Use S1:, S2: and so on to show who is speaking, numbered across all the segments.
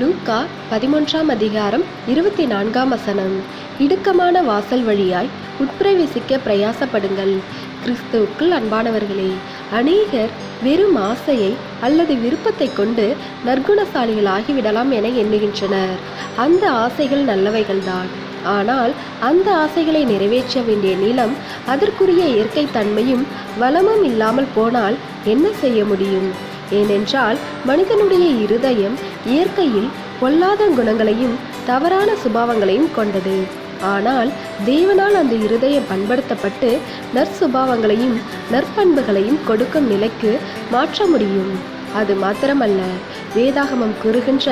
S1: லூக்கா பதிமூன்றாம் அதிகாரம் இருபத்தி நான்காம் வசனம். இடுக்கமான வாசல் வழியாய் உட்பிரவேசிக்க பிரயாசப்படுங்கள். கிறிஸ்துவுக்குள் அன்பானவர்களே அநேகர் வெறும் ஆசையை அல்லது விருப்பத்தை கொண்டு நற்குணசாலிகளாகிவிடலாம் என எண்ணுகின்றனர். அந்த ஆசைகள் நல்லவைகள்தான். ஆனால் அந்த ஆசைகளை நிறைவேற்ற வேண்டிய நிலம் அதற்குரிய இயற்கை தன்மையும் வளமும் இல்லாமல் போனால் என்ன செய்ய முடியும்? ஏனென்றால் மனிதனுடைய இருதயம் இயற்கையில் பொல்லாத குணங்களையும் தவறான சுபாவங்களையும் கொண்டது. ஆனால் தேவனால் அந்த இருதயம் பண்படுத்தப்பட்டு நற்சுபாவங்களையும் நற்பண்புகளையும் கொடுக்கும் நிலைக்கு மாற்ற முடியும். அது மாத்திரமல்ல வேதாகமம் கூறுகின்ற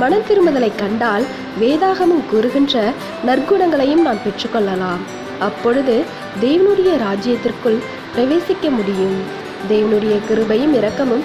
S1: மன திரும்புதலை கண்டால் வேதாகமம் கூறுகின்ற நற்குணங்களையும் நாம் பெற்றுக்கொள்ளலாம். அப்பொழுது தேவனுடைய ராஜ்யத்திற்குள் பிரவேசிக்க முடியும். தேவனுடைய கிருபையும் இரக்கமும்